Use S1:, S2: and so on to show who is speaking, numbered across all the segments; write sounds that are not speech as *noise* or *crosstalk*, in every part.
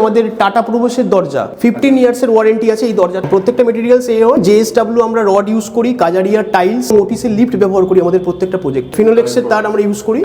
S1: আমাদের টাটা প্রবেশের দরজা। ফিফটিন ইয়ার্স এর ওয়ারেন্টি আছে এই দরজা। প্রত্যেকটা মেটেরিয়ালস এই হয়। জেএসডাব্লিউ আমরা রড ইউজ করি কাজারিয়ার টাইলস ওটিসের লিফট ব্যবহার করি আমাদের প্রত্যেকটা প্রজেক্ট ফিনোলেক্সের তার আমরা ইউজ করি।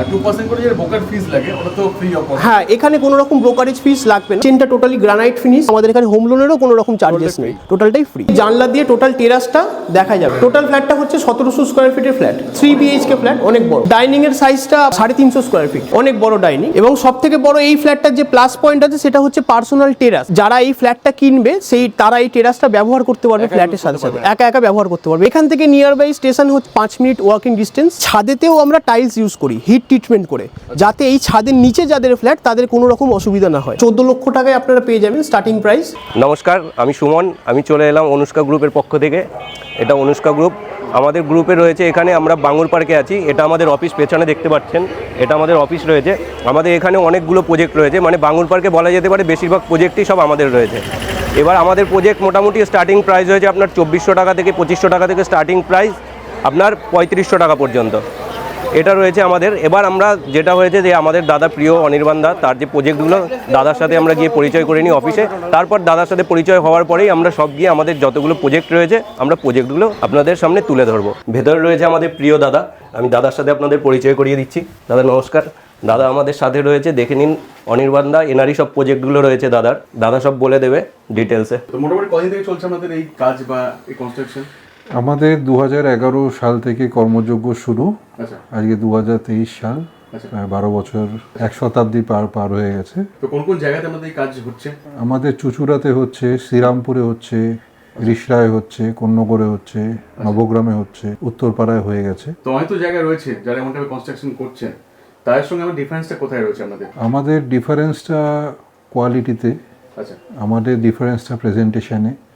S1: হ্যাঁ এখানে কোনো রকম ব্রোকারেজ ফিস লাগবে না। চেনটা টোটালি গ্রানাইট ফিনিশ আমাদের এখানে হোম লোনেরও কোনো রকম চার্জেস নেই। টোটালটাই ফ্রি জানলা দিয়ে টোটাল টেরাসটা দেখা যাবে। টোটাল ফ্ল্যাটটা হচ্ছে সতেরোশো স্কোয়ার ফিটের ফ্ল্যাট থ্রি বিএইচকে ফ্ল্যাট অনেক বড়। ডাইনিং এর সাইজটা সাড়ে তিনশো স্কোয়ার ফিট অনেক বড় ডাইনিং এবং সব থেকে বড় এই ফ্ল্যাটটার যে প্লাস পয়েন্ট আছে সেটা হচ্ছে পার্সোনাল টেরাস যারা এই ফ্ল্যাটটা কিনবে সেই তারা এই টেরাসটা ব্যবহার করতে পারবে ফ্ল্যাটের সাথে সাথে। একা একা ব্যবহার করতে পারবে। এখান থেকে নিয়ার বাই স্টেশন হচ্ছে পাঁচ মিনিট ওয়াকিং ডিস্টেন্স ছাদেতেও আমরা টাইলস ইউজ করি হিট ট্রিটমেন্ট করে। যাতে এই ছাদের নিচে যাদের ফ্ল্যাট তাদের কোনো রকম অসুবিধা না হয়। চোদ্দ লক্ষ টাকায় আপনারা পেয়ে যাবেন স্টার্টিং প্রাইস
S2: নমস্কার আমি সুমন। আমি চলে এলাম অনুষ্কা গ্রুপের পক্ষ থেকে। এটা অনুষ্কা গ্রুপ। আমাদের গ্রুপে রয়েছে, এখানে আমরা বাঙুর পার্কে আছি, এটা আমাদের অফিস পেছনে দেখতে পাচ্ছেন, এটা আমাদের অফিস রয়েছে। আমাদের এখানে অনেকগুলো প্রোজেক্ট রয়েছে মানে বাঙুর পার্কে বলা যেতে পারে বেশিরভাগ প্রজেক্টই সব আমাদের রয়েছে। এবার আমাদের প্রোজেক্ট মোটামুটি স্টার্টিং প্রাইস রয়েছে আপনার চব্বিশশো টাকা থেকে পঁচিশশো টাকা থেকে স্টার্টিং প্রাইস আপনার পঁয়ত্রিশশো টাকা পর্যন্ত। এটা রয়েছে আমাদের। এবার আমরা যেটা হয়েছে যে আমাদের দাদা প্রিয় অনির্বাণ দা, তার যে প্রজেক্টগুলো দাদার সাথে আমরা গিয়ে পরিচয় করে নিই অফিসে তারপর দাদার সাথে পরিচয় হওয়ার পরেই আমরা সব গিয়ে আমাদের যতগুলো প্রজেক্ট রয়েছে, আমরা প্রজেক্টগুলো আপনাদের সামনে তুলে ধরবো। ভেতরে রয়েছে আমাদের প্রিয় দাদা। আমি দাদার সাথে আপনাদের পরিচয় করিয়ে দিচ্ছি। দাদা, নমস্কার। দাদা আমাদের সাথে রয়েছে, দেখে নিন অনির্বাণ দা, এনারই সব প্রজেক্টগুলো রয়েছে দাদার। দাদা সব বলে দেবে ডিটেলসে
S3: মোটামুটি কদিন থেকে চলছে আমাদের এই কাজ বা এই কনস্ট্রাকশন
S4: আমাদের দু হাজার এগারো সাল থেকে কর্মযোগ্য শুরু।
S3: আচ্ছা।
S4: আজকে দুহাজার তেইশ সাল
S3: আচ্ছা।
S4: প্রায় বারো বছর এক শতাব্দী পার পার হয়ে গেছে।
S3: তো কোন কোন জায়গাতে আমাদের কাজ হচ্ছে?
S4: আমাদের চুচুড়াতে হচ্ছে শ্রীরামপুরে হচ্ছে রিসরায় হচ্ছে কন্যগড়ে হচ্ছে নবগ্রামে হচ্ছে উত্তরপাড়ায় হয়ে গেছে।
S3: তো অনেক তো জায়গায় রয়েছে যারা এমনভাবে কনস্ট্রাকশন করছেন। তাদের সঙ্গে আমার ডিফারেন্সটা কোথায় রয়েছে আমাদের?
S4: আমাদের ডিফারেন্সটা কোয়ালিটিতে
S3: আচ্ছা।
S4: আমাদের ডিফারেন্সটা প্রেজেন্টেশনে
S3: আচ্ছা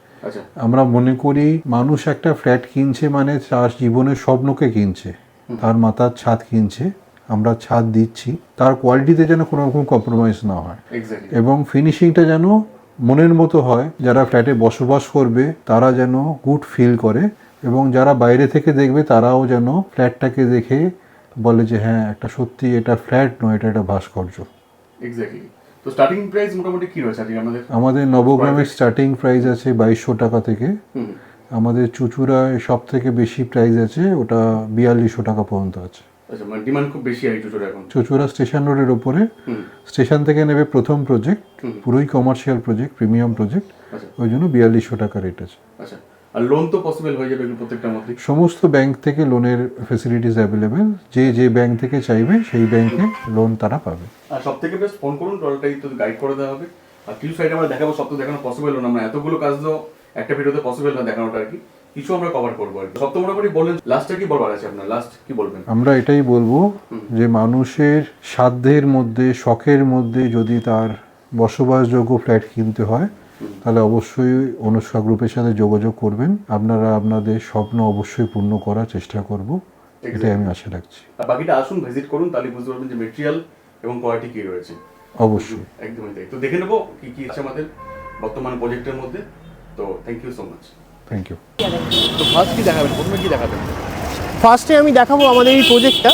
S4: আমরা মনে করি মানুষ একটা ফ্ল্যাট কিনছে মানে তার জীবনের স্বপ্নকে কিনছে। তার মাথার ছাদ কিনছে। আমরা ছাদ দিচ্ছি। তার কোয়ালিটিতে যেন কোনো রকম কম্প্রোমাইজ না হয়। এবং ফিনিশিংটা যেন মনের মতো হয়। যারা ফ্ল্যাটে বসবাস করবে তারা যেন গুড ফিল করে। এবং যারা বাইরে থেকে দেখবে তারাও যেন ফ্ল্যাটটাকে দেখে বলে যে হ্যাঁ একটা সত্যি এটা ফ্ল্যাট নয় এটা একটা ভাস্কর্য।
S3: এক্স্যাক্টলি তো স্টার্টিং প্রাইস মোটামুটি কি রয়েছে আজকে আমাদের
S4: আমাদের নবগ্রামের স্টার্টিং প্রাইস আছে বাইশশো টাকা থেকে। আমাদের চুচুড়ায় সব থেকে বেশি প্রাইস আছে ওটা বিয়াল্লিশশো টাকা পর্যন্ত আছে।
S3: আচ্ছা মানে
S4: চুচুড়া স্টেশন রোডের ওপরে। স্টেশন থেকে নেবে প্রথম প্রজেক্ট পুরোই কমার্শিয়াল প্রজেক্ট প্রিমিয়াম প্রজেক্ট ওই জন্য বিয়াল্লিশশো টাকা রেট আছে।
S3: আচ্ছা। আর লোন তো পসিবল হয়ে যাবে এগুলো প্রত্যেকটার মধ্যে
S4: সমস্ত ব্যাংক থেকে লোনের ফেসিলিটিস অ্যাভেলেবেল যে যে ব্যাংক থেকে চাইবে সেই ব্যাংকে লোন তারা পাবে।
S3: আর সব থেকে বেস্ট ফোন করুন তো গাইড করে দেওয়া হবে। আর কিছু সাইড আমরা দেখাবো সব তো দেখানো পসিবল না। আমরা এতগুলো কাজ তো একটা ভিডিওতে পসিবল না দেখানোটা আর কি। কিছু আমরা কভার করব আর কি। সব তো মোটামুটি বললেন লাস্টটা কি বলবার আছে আপনার? লাস্ট কি বলবেন?
S4: আমরা এটাই বলব যে মানুষের সাধ্যের মধ্যে শখের মধ্যে যদি তার বসবাসযোগ্য ফ্ল্যাট কিনতে হয় তাহলে অবশ্যই অনুষ্কা গ্রুপের সাথে যোগাযোগ করবেন। আপনারা আপনাদের স্বপ্ন অবশ্যই পূর্ণ করার চেষ্টা করব। এটাই আমি আশা রাখছি।
S3: আর বাকিটা আসুন ভিজিট করুন তাহলে বুঝতে পারবেন যে মেটেরিয়াল এবং কোয়ালিটি কি রয়েছে।
S4: অবশ্যই।
S3: একদমই তাই। তো দেখে নেব কি কি আছে আমাদের বর্তমান প্রজেক্টের মধ্যে। তো thank you so much
S4: thank you
S3: তো ফার্স্ট কি দেখাবেন? প্রথমে কি দেখাবেন?
S1: ফার্স্টে আমি দেখাবো আমাদের এই প্রজেক্টটা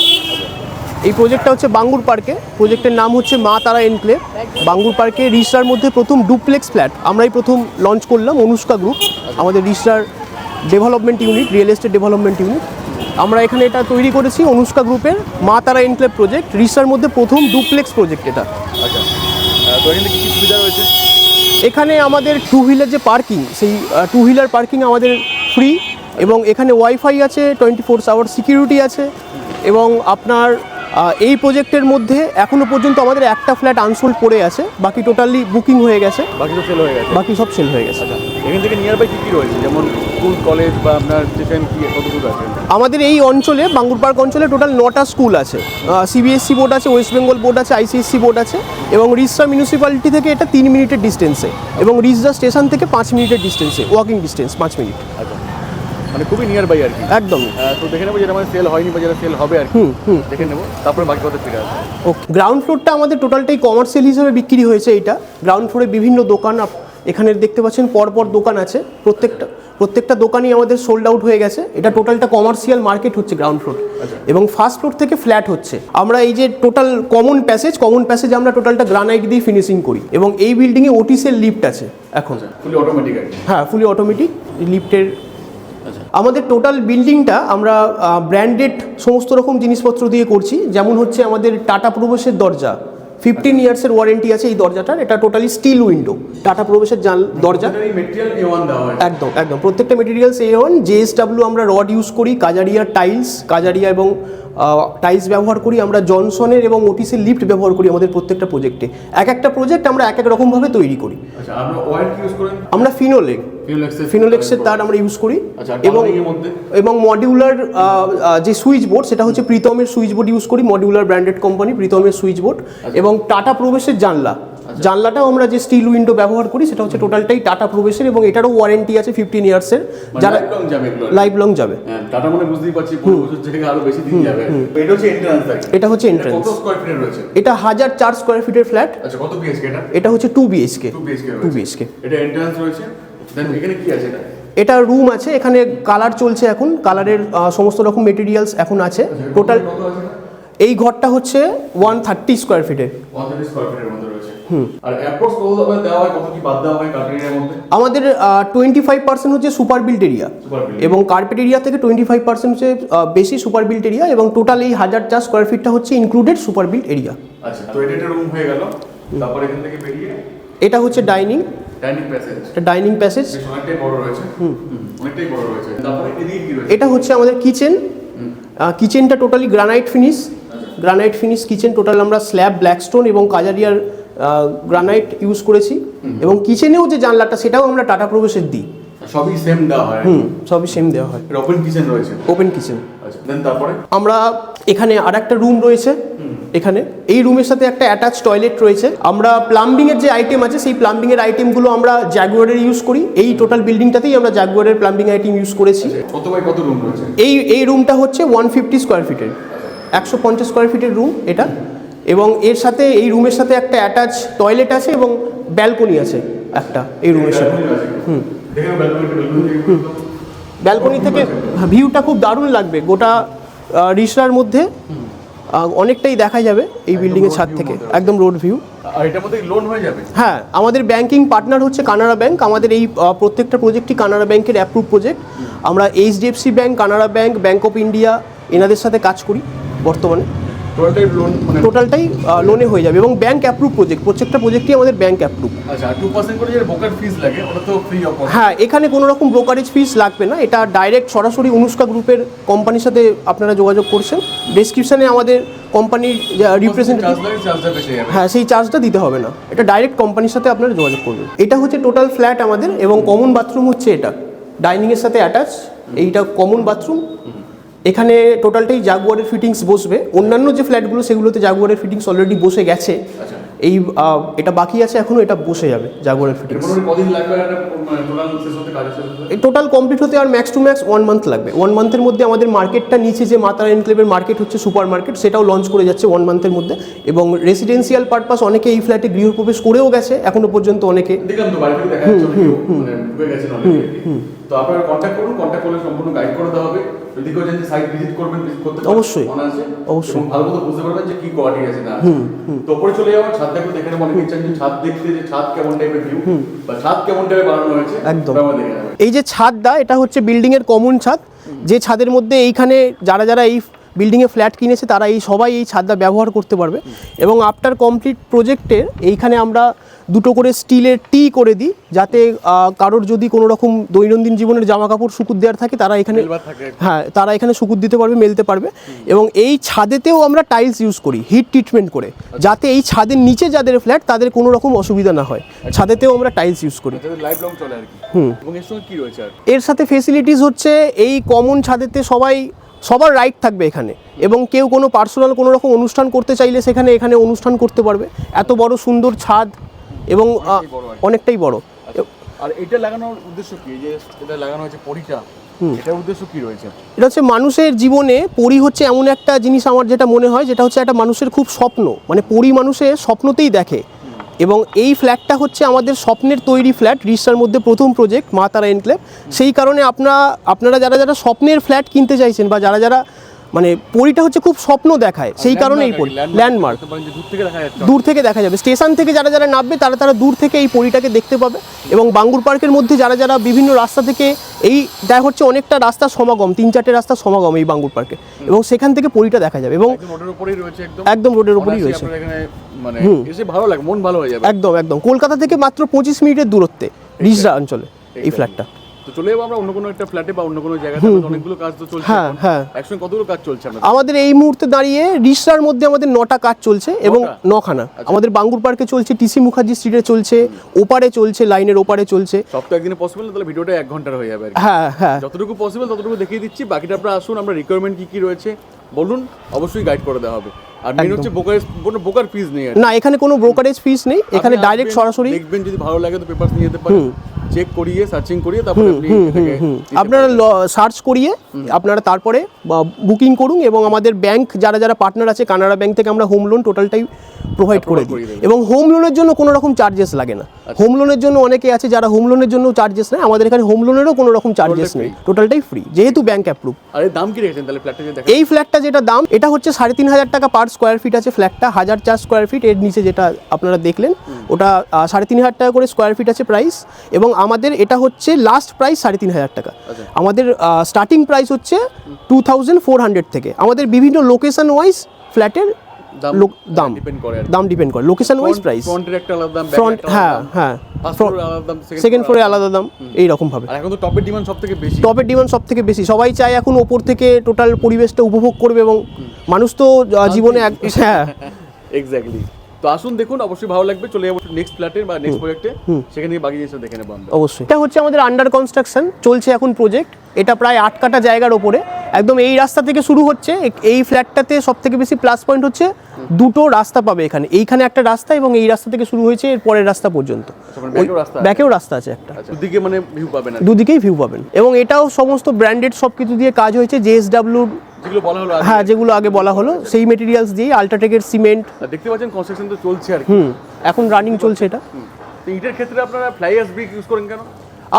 S1: এই প্রজেক্টটা হচ্ছে বাঙ্গুর পার্কে। প্রজেক্টের নাম হচ্ছে মা তারা এনক্লেভ। বাঙ্গুর পার্কে রিসরার মধ্যে প্রথম ডুপ্লেক্স ফ্ল্যাট। আমরাই প্রথম লঞ্চ করলাম অনুষ্কা গ্রুপ আমাদের রিসরার development unit real estate development unit আমরা এখানে এটা তৈরি করেছি অনুষ্কা গ্রুপের মা তারা এনক্লেভ প্রজেক্ট রিসরার মধ্যে প্রথম ডুপ্লেক্স প্রজেক্ট এটা।
S3: আচ্ছা। তো এখানে কি কি সুবিধা রয়েছে?
S1: এখানে আমাদের টু হুইলার যে পার্কিং সেই টু হুইলার পার্কিং আমাদের ফ্রি এবং এখানে ওয়াইফাই আছে টোয়েন্টি ফোর আওয়ার সিকিউরিটি আছে এবং আপনার এই প্রজেক্টের মধ্যে এখনও পর্যন্ত আমাদের একটা ফ্ল্যাট আনসোল্ড পড়ে আছে বাকি টোটালি বুকিং হয়ে গেছে।
S3: বাকি তো সেল হয়ে গেছে?
S1: বাকি সব সেল হয়ে গেছে।
S3: এখান থেকে নিয়ার বাই কি কি রয়েছে? যেমন স্কুল কলেজ বা আপনার স্টেশন কি কতদূর আছে?
S1: আমাদের এই অঞ্চলে বাঙ্গুর পার্ক অঞ্চলে টোটাল নটা স্কুল আছে। সিবিএসসি বোর্ড আছে ওয়েস্ট বেঙ্গল বোর্ড আছে আইসিএসসি বোর্ড আছে এবং রিসরা মিউনিসিপ্যালিটি থেকে এটা তিন মিনিটের ডিস্টেন্সে এবং রিসরা স্টেশন থেকে পাঁচ মিনিটের ডিস্টেন্সে ওয়াকিং ডিস্টেন্স পাঁচ মিনিট।
S3: আচ্ছা। মানে খুবই নিয়ার বাই আর কি।
S1: একদম।
S3: তো দেখে নেব যেটা মানে সেল হয়নি বা যেটা সেল হবে আর কি। দেখে নেব তারপরে বাকি কথা ফিরে আসব।
S1: ও গ্রাউন্ড ফ্লোরটা আমাদের টোটালটাই কমার্শিয়াল হিসেবে বিক্রি হয়েছে এটা গ্রাউন্ড ফ্লোরে বিভিন্ন দোকান এখানে দেখতে পাচ্ছেন পরপর দোকান আছে। প্রত্যেকটা প্রত্যেকটা দোকানই আমাদের সোল্ড আউট হয়ে গেছে। এটা টোটালটা কমার্শিয়াল মার্কেট হচ্ছে গ্রাউন্ড ফ্লোর এবং ফার্স্ট ফ্লোর থেকে ফ্ল্যাট হচ্ছে। আমরা এই যে total common passage common passage আমরা টোটালটা গ্রানাইট দিয়ে ফিনিশিং করি। এবং এই বিল্ডিংয়ে ওটিসের লিফট আছে এখন।
S3: ফুলি অটোমেটিক
S1: হ্যাঁ ফুলি অটোমেটিক লিফটের আমাদের টোটাল বিল্ডিংটা আমরা ব্র্যান্ডেড সমস্ত রকম জিনিসপত্র দিয়ে করছি। যেমন হচ্ছে আমাদের টাটা প্রবেশের দরজা। ফিফটিন ইয়ার্সের ওয়ারেন্টি আছে এই দরজাটার। এটা টোটালি স্টিল উইন্ডো টাটা প্রবেশের জান দরজা। একদম একদম। প্রত্যেকটা মেটেরিয়ালস এ ওয়ান জেএসডাব্লিউ আমরা রড ইউজ করি। কাজারিয়া টাইলস কাজারিয়া এবং টাইলস ব্যবহার করি আমরা জনসনের এবং ওটিসের লিফট ব্যবহার করি আমাদের প্রত্যেকটা প্রজেক্টে এক একটা প্রজেক্ট আমরা এক এক রকমভাবে তৈরি করি।
S3: আচ্ছা
S1: আমরা ফিনোলেক
S3: ফিনোলেক্সের
S1: তার আমরা ইউজ করি।
S3: আচ্ছা,
S1: এবং? এবং মডিউলার যে সুইচ বোর্ড সেটা হচ্ছে প্রীতমের সুইচ বোর্ড ইউজ করি মডিউলার ব্র্যান্ডেড কোম্পানি প্রীতমের সুইচ বোর্ড
S3: আচ্ছা।
S1: এবং টাটা প্রবেশের জানলা। জানলাটাও আমরা যে স্টিল উইন্ডো ব্যবহার করি সেটা হচ্ছে টোটালটাই টাটা প্রবেশের এবং এটারও ওয়ারেন্টি আছে ফিফটিন ইয়ার্সের যারা
S3: লাইফ লং যাবে
S1: যাবে।
S3: হ্যাঁ টাটা মানে বুঝতেই পারছি আরও বেশি দিন যাবে। এটা হচ্ছে এন্ট্রান্স
S1: এটা হচ্ছে
S3: কত
S1: এন্ট্রেন্স
S3: স্কোয়ার রয়েছে?
S1: এটা স্কোয়ার ফিটের ফ্ল্যাট
S3: আচ্ছা কত বিএসকে এটা?
S1: এটা হচ্ছে two BHK
S3: two BSK
S1: two BHK
S3: এটা এন্ট্রান্স রয়েছে। দেন এখানে কি আছে এটা?
S1: এটা রুম আছে এখানে কালার চলছে এখন। কালারের সমস্ত রকম মেটেরিয়ালস এখন আছে। টোটাল
S3: এটা
S1: এই ঘরটা হচ্ছে ওয়ান থার্টি স্কোয়ার ফিটের
S3: আর অ্যাপ্রক্স কত দামে দেওয়া হয় কত কি বাদ দেওয়া হয় মধ্যে?
S1: আমাদের টোয়েন্টি ফাইভ পার্সেন্ট হচ্ছে সুপার বিল্ট এরিয়া এবং কার্পেট এরিয়া থেকে টোয়েন্টি ফাইভ পার্সেন্ট হচ্ছে বেশি সুপার বিল্ট এরিয়া এবং টোটাল এই হাজার চার স্কোয়ার ফিটটা হচ্ছে ইনক্লুডেড সুপার বিল্ট এরিয়া
S3: আচ্ছা তো এটা রুম হয়ে গেল। তারপর এখান থেকে বেরিয়ে
S1: এটা হচ্ছে ডাইনিং
S3: ডাইনিং প্যাসেজ
S1: এটা ডাইনিং প্যাসেজ
S3: অনেকটাই বড় রয়েছে। হুম। অনেকটাই বড় রয়েছে। তারপরে এদিকে কি রয়েছে?
S1: এটা হচ্ছে আমাদের কিচেন কিচেনটা totally granite finish granite finish kitchen total আমরা স্ল্যাব ব্ল্যাকস্টোন এবং কাজারিয়ার গ্রানাইট ইউজ করেছি। এবং কিচেনেও যে জানলাটা সেটাও আমরা টাটা প্রবেশের দিই।
S3: সবই সেম দেওয়া হয়।
S1: হুম সবই সেম দেওয়া হয়।
S3: ওপেন কিচেন রয়েছে?
S1: ওপেন কিচেন
S3: আচ্ছা দেন তারপরে?
S1: আমরা এখানে আর একটা রুম রয়েছে এখানে। এই রুমের সাথে একটা অ্যাটাচ টয়লেট রয়েছে। আমরা প্লাম্বিং এর যে আইটেম আছে সেই প্লাম্বিং এর আইটেমগুলো আমরা জাগুয়ারের ইউজ করি। এই টোটাল বিল্ডিংটাতেই আমরা জাগুয়ারের প্লাম্বিং আইটেম ইউজ করেছি।
S3: কত বাই কত রুম রয়েছে?
S1: এই এই রুমটা হচ্ছে ওয়ান ফিফটি স্কোয়ার ফিটের একশো পঞ্চাশ স্কোয়ার ফিটের রুম এটা। এবং এর সাথে এই রুমের সাথে একটা অ্যাটাচ টয়লেট আছে এবং ব্যালকনি আছে একটা এই রুমের সাথে।
S3: হুম। দেখে ব্যালকনি
S1: থেকে ভিউটা খুব দারুণ লাগবে গোটা রিসরার মধ্যে। অনেকটাই দেখা যাবে এই বিল্ডিংয়ের ছাদ থেকে। একদম রোড ভিউ
S3: আর এটার মধ্যে লোন হয়ে যাবে?
S1: হ্যাঁ আমাদের ব্যাংকিং পার্টনার হচ্ছে কানাড়া ব্যাংক আমাদের এই প্রত্যেকটা প্রজেক্টই কানাড়া ব্যাংকের অ্যাপ্রুভ প্রজেক্ট আমরা HDFC bank Canara bank bank of India এনাদের সাথে কাজ করি বর্তমানে।
S3: টোটালটাই লোন মানে
S1: টোটালটাই লোনে হয়ে যাবে এবং ব্যাংক অ্যাপ্রুভ প্রজেক্ট প্রত্যেকটা প্রজেক্টই আমাদের ব্যাংক অ্যাপ্রুভ
S3: আচ্ছা টু পার্সেন্ট করে যে ব্রোকার ফিস লাগে ওটা তো ফ্রি অফ
S1: হ্যাঁ এখানে কোনো রকম ব্রোকারেজ ফিস লাগবে না এটা ডাইরেক্ট সরাসরি অনুষ্কা গ্রুপের কোম্পানির সাথে আপনারা যোগাযোগ করছেন। ডেসক্রিপশানে আমাদের কোম্পানির রিপ্রেজেন্টেটিভ হ্যাঁ সেই চার্জটা দিতে হবে না। এটা ডাইরেক্ট কোম্পানির সাথে আপনারা যোগাযোগ করবেন। এটা হচ্ছে টোটাল ফ্ল্যাট আমাদের এবং কমন বাথরুম হচ্ছে এটা। ডাইনিংয়ের সাথে অ্যাটাচ এইটা কমন বাথরুম এখানে টোটালটাই জাগুয়ারের ফিটিংস বসবে। অন্যান্য যে ফ্ল্যাটগুলো সেগুলোতে জাগুয়ারের ফিটিংস অলরেডি বসে গেছে।
S3: আচ্ছা।
S1: এই এটা বাকি আছে এখনও এটা বসে যাবে জাগুয়ারের ফিটিংস
S3: কদিন লাগবে টোটাল
S1: টোটাল কমপ্লিট হতে আর max to max one month লাগবে। ওয়ান মান্থের মধ্যে আমাদের মার্কেটটা নিচে যে মাতারা এনক্লেভের মার্কেট হচ্ছে সুপার মার্কেট সেটাও লঞ্চ করে যাচ্ছে ওয়ান মান্থের মধ্যে। এবং রেসিডেন্সিয়াল পারপাস অনেকে এই ফ্ল্যাটে গৃহপ্রবেশ করেও গেছে এখনও পর্যন্ত অনেকে।
S3: তো বাড়ি থেকে দেখা যাচ্ছে অনেকে মানে ঢুকে গেছেন অনেকে তো আপনারা কন্ট্যাক্ট করুন কন্ট্যাক্ট করলে সম্পূর্ণ গাইড করে দেওয়া হবে। যদি কেউ জানেন সাইট ভিজিট করবেন ভিজিট করতে
S1: অবশ্যই। অবশ্যই।
S3: ভালো মতো বুঝতে পারবেন যে কি কোয়ালিটি আছে না তো উপরে চলে যাওয়ার ছাদ দেখো দেখে অনেকে চান ছাদ দেখতে যে ছাদ কেমন টাইপের ভিউ বা ছাদ কেমন টাইপের বানানো
S1: একদম। এই যে ছাদটা এটা হচ্ছে বিল্ডিং এর কমন ছাদ যে ছাদের মধ্যে এইখানে যারা যারা এই বিল্ডিংয়ে ফ্ল্যাট কিনেছে তারা এই সবাই এই ছাদটা ব্যবহার করতে পারবে। এবং আফটার কমপ্লিট প্রজেক্টের এইখানে আমরা দুটো করে স্টিলের টি করে দিই যাতে কারোর যদি কোনো রকম দৈনন্দিন জীবনের জামা কাপড় শুকুর দেওয়ার থাকে তারা এখানে হ্যাঁ তারা এখানে শুকুর দিতে পারবে মেলতে পারবে। এবং এই ছাদেতেও আমরা টাইলস ইউজ করি হিট ট্রিটমেন্ট করে যাতে এই ছাদের নিচে যাদের ফ্ল্যাট তাদের কোনো রকম অসুবিধা না হয়। ছাদেতেও আমরা টাইলস ইউজ করি।
S3: আর এর
S1: সাথে ফেসিলিটিস হচ্ছে এই কমন ছাদেতে সবাই সবার রাইট থাকবে এখানে। এবং কেউ কোনো পার্সোনাল কোনো রকম অনুষ্ঠান করতে চাইলে সেখানে এখানে অনুষ্ঠান করতে পারবে। এত বড় সুন্দর ছাদ এবং। অনেকটাই বড়
S3: আর এটা লাগানোর উদ্দেশ্য কি? যে এটা লাগানো হয়েছে পরিটা এটার উদ্দেশ্য কি রয়েছে?
S1: এটা হচ্ছে মানুষের জীবনে পরি হচ্ছে এমন একটা জিনিস আমার যেটা মনে হয় যেটা হচ্ছে একটা মানুষের খুব স্বপ্ন। মানে পরি মানুষের স্বপ্নতেই দেখে। এবং এই ফ্ল্যাটটা হচ্ছে আমাদের স্বপ্নের তৈরি ফ্ল্যাট রিস্টার মধ্যে প্রথম প্রজেক্ট মা তারা এনক্লেভ সেই কারণে আপনারা আপনারা যারা যারা স্বপ্নের ফ্ল্যাট কিনতে চাইছেন বা যারা যারা মানে পরিটা হচ্ছে খুব স্বপ্ন দেখায় সেই কারণে এই পরি ল্যান্ডমার্ক
S3: দূর থেকে দেখা
S1: যাবে। স্টেশন থেকে যারা যারা নামবে তারা তারা দূর থেকে এই পরীটাকে দেখতে পাবে। এবং বাঙ্গুর পার্কের মধ্যে যারা যারা বিভিন্ন রাস্তা থেকে এই দেখা হচ্ছে অনেকটা রাস্তার সমাগম তিন চারটে রাস্তার সমাগম এই বাঙ্গুর পার্কে। এবং সেখান থেকে পরীটা দেখা যাবে। এবং
S3: একদম রোডের উপরেই রয়েছে মানে এসে ভালো লাগে মন ভালো হয়ে যাবে।
S1: একদম একদম। কলকাতা থেকে মাত্র পঁচিশ মিনিটের দূরত্বে রিজরা অঞ্চলে এই ফ্ল্যাটটা
S3: তো চলে যাব আমরা অন্য কোনো একটা ফ্ল্যাটে বা অন্য কোনো আমাদের অনেকগুলো কাজ তো চলছে
S1: হ্যাঁ, হ্যাঁ।
S3: একসঙ্গে কতগুলো কাজ চলছে
S1: আমাদের? এই মুহূর্তে দাঁড়িয়ে রিসরার মধ্যে আমাদের নটা কাজ চলছে এবং
S3: আচ্ছা।
S1: নখানা। আমাদের বাঙ্গুর পার্কে চলছে টিসি মুখার্জি স্ট্রিটে চলছে ওপারে চলছে লাইনের ওপারে চলছে।
S3: সব তো একদিনে পসিবল না? তাহলে ভিডিওটা এক ঘণ্টার হয়ে যাবে
S1: হ্যাঁ হ্যাঁ।
S3: যতটুকু পসিবল ততটুকু দেখিয়ে দিচ্ছি। বাকিটা আপনারা আসুন আমরা রিকোয়ারমেন্ট কি কি রয়েছে বলুন। অবশ্যই গাইড করে দেওয়া হবে। আর মেন হচ্ছে বোকার কোনো বোকার ফিস নেই
S1: না এখানে কোনো ব্রোকারেজ ফিস নেই এখানে ডাইরেক্ট সরাসরি
S3: দেখবেন যদি ভালো লাগে তো পেপারস নিয়ে যেতে পারেন। চেক করিয়ে সার্চিং করিয়ে তারপরে আপনি
S1: আপনারা সার্চ করিয়ে আপনারা তারপরে বুকিং করুন এবং আমাদের ব্যাংক যারা যারা পার্টনার আছে কানাডা ব্যাংক থেকে আমরা হোম লোন টোটালটাই প্রোভাইড করে দিই। এবং হোম লোনের জন্য কোনো রকম চার্জেস লাগে না। হোম লোনের জন্য অনেকে আছে যারা হোম লোনের জন্য চার্জেস নেয় আমাদের এখানে হোম লোনেরও কোনো রকম চার্জেস নেই। টোটালটাই ফ্রি যেহেতু ব্যাংক অ্যাপ্রুভ
S3: আর দাম কি রেখেছেন তাহলে ফ্ল্যাটটা
S1: এই ফ্ল্যাটটা যেটা দাম এটা হচ্ছে সাড়ে তিন হাজার টাকা পার স্কোয়ার ফিট আছে ফ্ল্যাটটা হাজার চার স্কোয়ার ফিট এর নিচে যেটা আপনারা দেখলেন ওটা সাড়ে তিন হাজার টাকা করে স্কোয়ার ফিট আছে প্রাইস এবং আমাদের এটা হচ্ছে লাস্ট প্রাইস সাড়ে তিন হাজার টাকা। আমাদের স্টার্টিং প্রাইস হচ্ছে টু থাউজেন্ড ফোর হান্ড্রেড থেকে। আমাদের বিভিন্ন লোকেশান ওয়াইজ ফ্ল্যাটের
S3: দাম
S1: দাম।
S3: ডিপেন্ড করে আর কি।
S1: দাম ডিপেন্ড করে। লোকেশন ওয়াইজ প্রাইস
S3: ফ্রন্টের একটা আলাদা দাম
S1: ফ্রন্ট হ্যাঁ হ্যাঁ। সেকেন্ড ফ্লোরে আলাদা দাম এই রকমভাবে
S3: আর এখন তো টপের ডিমান্ড সব থেকে বেশি
S1: টপের ডিমান্ড বেশি। সবাই চায় এখন ওপর থেকে টোটাল পরিবেশটা উপভোগ করবে এবং মানুষ তো জীবনে এক হ্যাঁ। *laughs*
S3: এক্স্যাক্টলি তো আসুন দেখুন অবশ্যই ভালো লাগবে। চলে যাব নেক্সট ফ্ল্যাটে বা নেক্সট প্রজেক্টে সেখানে বাকি জিনিসটা দেখে নেব আমরা।
S1: অবশ্যই। এটা হচ্ছে আমাদের আন্ডার কনস্ট্রাকশন চলছে এখন প্রজেক্ট এটা প্রায় আট কাটা জায়গার ওপরে। একদম এই রাস্তা থেকে শুরু হচ্ছে। এই ফ্ল্যাটটাতে সব থেকে বেশি প্লাস পয়েন্ট হচ্ছে দুটো রাস্তা পাবে এখানে। এইখানে একটা রাস্তা এবং এই রাস্তা থেকে শুরু হয়েছে এর পরের রাস্তা পর্যন্ত।
S3: back-এও রাস্তা আছে?
S1: ব্যাকেও রাস্তা আছে একটা।
S3: আচ্ছা দুদিকে মানে ভিউ পাবেন
S1: দুদিকেই ভিউ পাবেন। এবং এটাও সমস্ত ব্র্যান্ডেড সব কিছু দিয়ে কাজ হয়েছে জেএসডাব্লিউ
S3: যেগুলো বলা হলো
S1: হ্যাঁ যেগুলো আগে বলা হলো সেই মেটেরিয়ালস দিয়ে আল্ট্রাটেকের সিমেন্ট
S3: দেখতে পাচ্ছেন কনস্ট্রাকশন তো চলছে আর
S1: হুম এখন রানিং চলছে এটা।
S3: তো ইটের ক্ষেত্রে আপনারা ফ্লাই অ্যাশ ব্রিক ইউজ করেন কেন?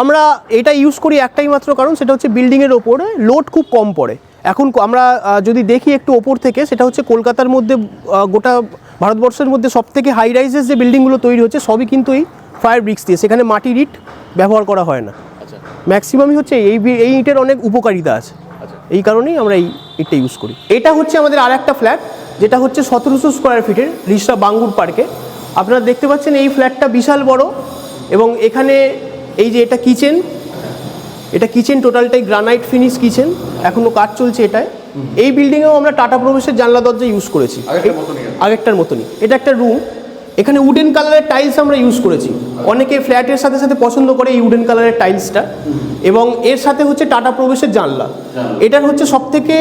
S1: আমরা এটা ইউজ করি একটাই মাত্র কারণ সেটা হচ্ছে বিল্ডিংয়ের ওপরে লোড খুব কম পড়ে। এখন আমরা যদি দেখি একটু ওপর থেকে সেটা হচ্ছে কলকাতার মধ্যে গোটা ভারতবর্ষের মধ্যে সব থেকে হাই রাইজেস যে বিল্ডিংগুলো তৈরি হচ্ছে সবই কিন্তু এই ফায়ার ব্রিক্স দিয়ে। সেখানে মাটির ইট ব্যবহার করা হয় না।
S3: আচ্ছা।
S1: ম্যাক্সিমামই হচ্ছে এই এই ইটের অনেক উপকারিতা আছে।
S3: আচ্ছা
S1: এই কারণেই আমরা এই ইটটা ইউজ করি। এটা হচ্ছে আমাদের আর একটা ফ্ল্যাট যেটা হচ্ছে সতেরোশো স্কোয়ার ফিটের রিসরা বাঙ্গুর পার্কে আপনারা দেখতে পাচ্ছেন এই ফ্ল্যাটটা বিশাল বড় এবং এখানে এই যে এটা কিচেন এটা কিচেন টোটালটাই গ্রানাইট ফিনিশ কিচেন এখনও কাজ চলছে এটায়। এই বিল্ডিংয়েও আমরা টাটা প্রবেশের জানলা দরজা ইউজ করেছি।
S3: আগেরটার মতনই
S1: এটা একটা রুম এখানে উডেন কালারের টাইলস আমরা ইউজ করেছি। অনেকে ফ্ল্যাটের সাথে সাথে পছন্দ করে এই উডেন কালারের টাইলসটা এবং এর সাথে হচ্ছে টাটা প্রবেশের জানলা। এটার হচ্ছে সব থেকে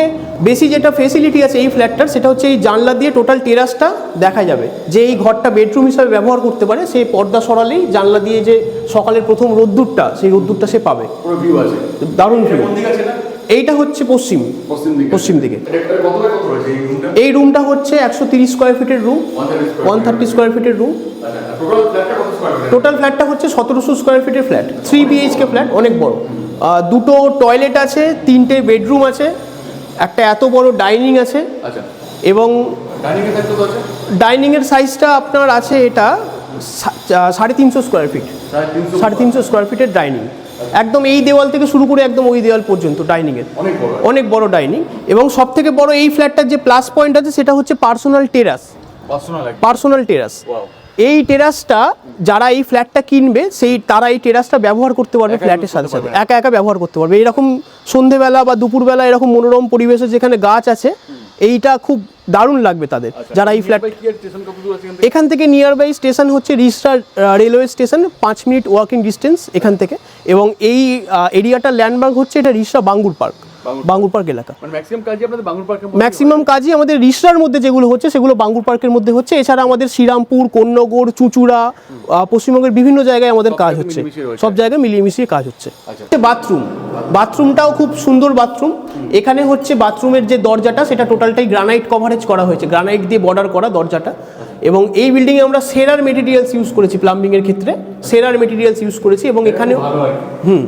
S1: বেশি যেটা ফেসিলিটি আছে এই ফ্ল্যাটটার সেটা হচ্ছে এই জানলা দিয়ে টোটাল টেরাসটা দেখা যাবে। যে এই ঘরটা বেডরুম হিসাবে ব্যবহার করতে পারে সেই পর্দা সরালেই জানলা দিয়ে যে সকালের প্রথম রোদ্দুরটা সেই রোদ্দুরটা সে পাবে। দারুণ ভিউ এইটা হচ্ছে পশ্চিম
S3: পশ্চিম দিকে। এই রুমটা
S1: হচ্ছে একশো তিরিশ স্কোয়ার ফিটের রুম ওয়ান থার্টি স্কোয়ার ফিটের রুম
S3: টোটাল ফ্ল্যাটটা
S1: হচ্ছে সতেরোশো স্কোয়ার ফিটের ফ্ল্যাট থ্রি বিএইচকে ফ্ল্যাট অনেক বড়। দুটো টয়লেট আছে তিনটে বেডরুম আছে একটা এত বড় ডাইনিং আছে।
S3: আচ্ছা।
S1: এবং ডাইনিংয়ের সাইজটা আপনার আছে এটা সাড়ে তিনশো স্কোয়ার ফিট
S3: সাড়ে তিনশো
S1: স্কোয়ার ফিটের ডাইনিং একদম এই দেওয়াল থেকে শুরু করে একদম ওই দেওয়াল পর্যন্ত ডাইনিংয়ের
S3: অনেক বড়।
S1: অনেক বড় ডাইনিং এবং সব থেকে বড় এই ফ্ল্যাটটার যে প্লাস পয়েন্ট আছে সেটা হচ্ছে পার্সোনাল টেরাস
S3: পার্সোনাল
S1: টেরাস এই টেরাসটা যারা এই ফ্ল্যাটটা কিনবে সেই তারা এই টেরাসটা ব্যবহার করতে পারবে ফ্ল্যাটের সাথে সাথে একা একা ব্যবহার করতে পারবে। এরকম সন্ধেবেলা বা দুপুরবেলা এরকম মনোরম পরিবেশে যেখানে গাছ আছে এইটা খুব দারুণ লাগবে তাদের। যারা এই ফ্ল্যাট
S3: এখান থেকে?
S1: নিয়ার বাই স্টেশন হচ্ছে রিস্টার রেলওয়ে স্টেশন পাঁচ মিনিট ওয়াকিং ডিস্টেন্স এখান থেকে। এবং এই এরিয়াটা ল্যান্ডমার্ক হচ্ছে এটা রিস্টা বাঙ্গুর পার্ক বাঙ্গুর পার্ক এলাকা।
S3: মানে ম্যাক্সিমাম কাজই
S1: আমাদের রিসরার মধ্যে যেগুলো হচ্ছে সেগুলো বাঙ্গুর পার্কের মধ্যে হচ্ছে। এছাড়া আমাদের শ্রীরামপুর কোন্নগর চুঁচুড়া পশ্চিমবঙ্গের বিভিন্ন জায়গায় আমাদের কাজ হচ্ছে। সব জায়গায় মিলিয়ে মিশিয়ে কাজ হচ্ছে।
S3: আচ্ছা।
S1: বাথরুম। বাথরুমটাও খুব সুন্দর বাথরুম। এখানে হচ্ছে বাথরুমের যে দরজাটা সেটা টোটালটাই গ্রানাইট কভারেজ করা হয়েছে। গ্রানাইট দিয়ে বর্ডার করা দরজাটা। এবং এই বিল্ডিংয়ে আমরা সেরার মেটেরিয়ালস ইউজ করেছি প্লাম্বিংয়ের ক্ষেত্রে। সেরার মেটেরিয়ালস ইউজ করেছি এবং এখানেও
S3: হুম।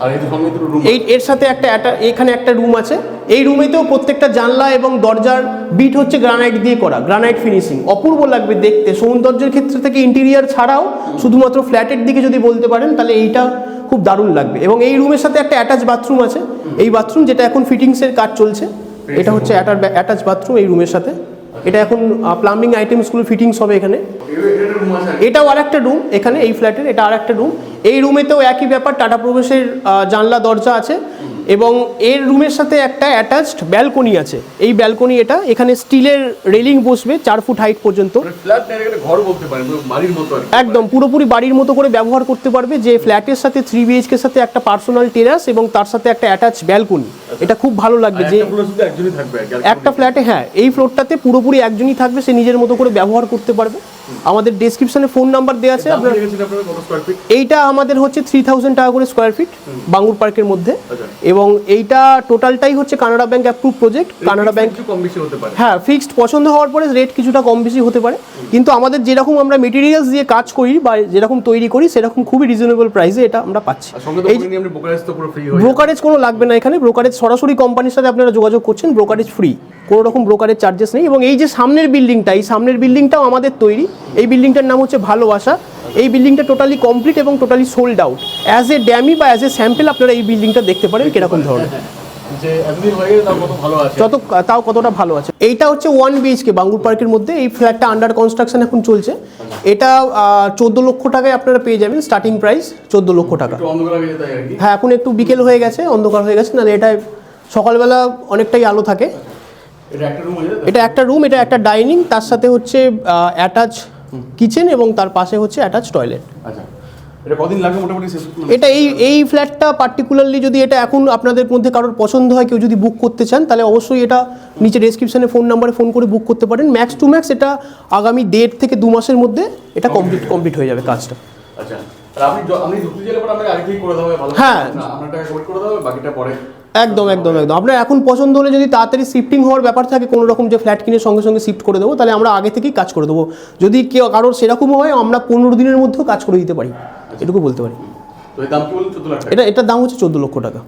S3: আর এই সঙ্গে দুটো রুম
S1: এই এর সাথে একটা একটা- এখানে একটা রুম আছে। এই রুমেতেও প্রত্যেকটা জানলা এবং দরজার বিট হচ্ছে গ্রানাইট দিয়ে করা গ্রানাইট ফিনিশিং অপূর্ব লাগবে দেখতে। সৌন্দর্যের ক্ষেত্রে থেকে ইন্টেরিয়ার ছাড়াও শুধুমাত্র ফ্ল্যাটের দিকে যদি বলতে পারেন তাহলে এইটা খুব দারুণ লাগবে। এবং এই রুমের সাথে একটা অ্যাটাচ বাথরুম আছে। এই বাথরুম যেটা এখন ফিটিংসের কাজ চলছে এটা হচ্ছে অ্যাটাচ বাথরুম এই রুমের সাথে। এটা এখন প্লাম্বিং আইটেমসগুলো ফিটিংস হবে এখানে। এটাও আর একটা রুম এখানে এই ফ্ল্যাটের এটা আর একটা রুম এই রুমেতেও একই ব্যাপার টাটা প্রবেশের জানলা দরজা আছে। এবং এর রুমের সাথে একটা অ্যাটাচড ব্যালকনি আছে। এই ব্যালকনি এটা এখানে স্টিলের রেলিং বসবে চার ফুট হাইট পর্যন্ত।
S3: ফ্ল্যাট নেই এখানে ঘর বলতে পারেন বাড়ির মতো
S1: একদম পুরোপুরি বাড়ির মতো করে ব্যবহার করতে পারবে যে ফ্ল্যাটের সাথে থ্রি বিএইচকের সাথে একটা পার্সোনাল টেরাস এবং তার সাথে একটা অ্যাটাচ ব্যালকনি এটা খুব ভালো লাগবে যে
S3: একটা
S1: ফ্ল্যাটে হ্যাঁ এই ফ্লোরটাতে পুরোপুরি একজনই থাকবে সে নিজের মতো করে ব্যবহার করতে পারবে। আমাদের ডেসক্রিপশনে ফোন নাম্বার দেওয়া আছে আপনারা এইটা আমাদের হচ্ছে থ্রি থাউজেন্ড টাকা করে স্কোয়ার ফিট বাঙ্গুর পার্কের মধ্যে।
S3: আচ্ছা।
S1: এবং এইটা টোটালটাই হচ্ছে Canara bank approve project Canara bank
S3: কম বেশি হতে পারে।
S1: হ্যাঁ ফিক্সড পছন্দ হওয়ার পরে রেট কিছুটা কম বেশি হতে পারে। কিন্তু আমাদের যেরকম আমরা মেটেরিয়ালস দিয়ে কাজ করি বা যেরকম তৈরি করি সেরকম খুবই রিজনেবল প্রাইসে এটা আমরা পাচ্ছি। এই ব্রোকারেজ কোনো লাগবে না এখানে। ব্রোকারেজ সরাসরি কোম্পানির সাথে আপনারা যোগাযোগ করছেন ব্রোকারেজ ফ্রি কোনো রকম ব্রোকারেজ চার্জেস নেই। এবং এই যে সামনের বিল্ডিংটা এই সামনের বিল্ডিংটাও আমাদের তৈরি। এই বিল্ডিংটার নাম হচ্ছে ভালোবাসা। এই বিল্ডিংটা টোটালি কমপ্লিট এবং totally sold out as a dummy বা অ্যাজ এ স্যাম্পল আপনারা এই বিল্ডিংটা দেখতে পারেন কীরকম ধরনের। যত তাও কতটা ভালো আছে। এইটা হচ্ছে ওয়ান বিএইচকে বাঙ্গুর পার্কের মধ্যে। এই ফ্ল্যাটটা আন্ডার কনস্ট্রাকশন এখন চলছে। এটা চোদ্দ লক্ষ টাকায় আপনারা পেয়ে যাবেন স্টার্টিং প্রাইস চোদ্দ লক্ষ টাকা।
S3: হয়ে
S1: এখন একটু বিকেল হয়ে গেছে অন্ধকার হয়ে গেছে। নাহলে এটা সকালবেলা অনেকটাই আলো থাকে।
S3: এটা একটা রুম
S1: এটা একটা রুম এটা একটা ডাইনিং তার সাথে হচ্ছে অ্যাটাচ কিচেন এবং তার পাশে হচ্ছে অ্যাটাচ টয়লেট
S3: আচ্ছা এটা শেষ? মানে
S1: এটা এই এই ফ্ল্যাটটা পার্টিকুলারলি যদি এটা এখন আপনাদের মধ্যে কারোর পছন্দ হয় কেউ যদি বুক করতে চান তাহলে অবশ্যই এটা নিচে ডেসক্রিপশনে ফোন নাম্বারে ফোন করে বুক করতে পারেন। ম্যাক্স টু ম্যাক্স এটা আগামী দেড় থেকে দু মাসের মধ্যে এটা কমপ্লিট কমপ্লিট হয়ে যাবে কাজটা।
S3: আচ্ছা
S1: হ্যাঁ। একদম একদম একদম। আপনার এখন পছন্দ হলে যদি তাড়াতাড়ি শিফটিং হওয়ার ব্যাপার থাকে কোনো রকম যে ফ্ল্যাট কিনে সঙ্গে সঙ্গে শিফট করে দেবো তাহলে আমরা আগে থেকেই কাজ করে দেবো। যদি কেউ কারোর সেরকম হয় আমরা পনেরো দিনের মধ্যেও কাজ করে দিতে পারি। এটুকু বলতে পারি। এটা এটার দাম হচ্ছে চোদ্দ লক্ষ টাকা।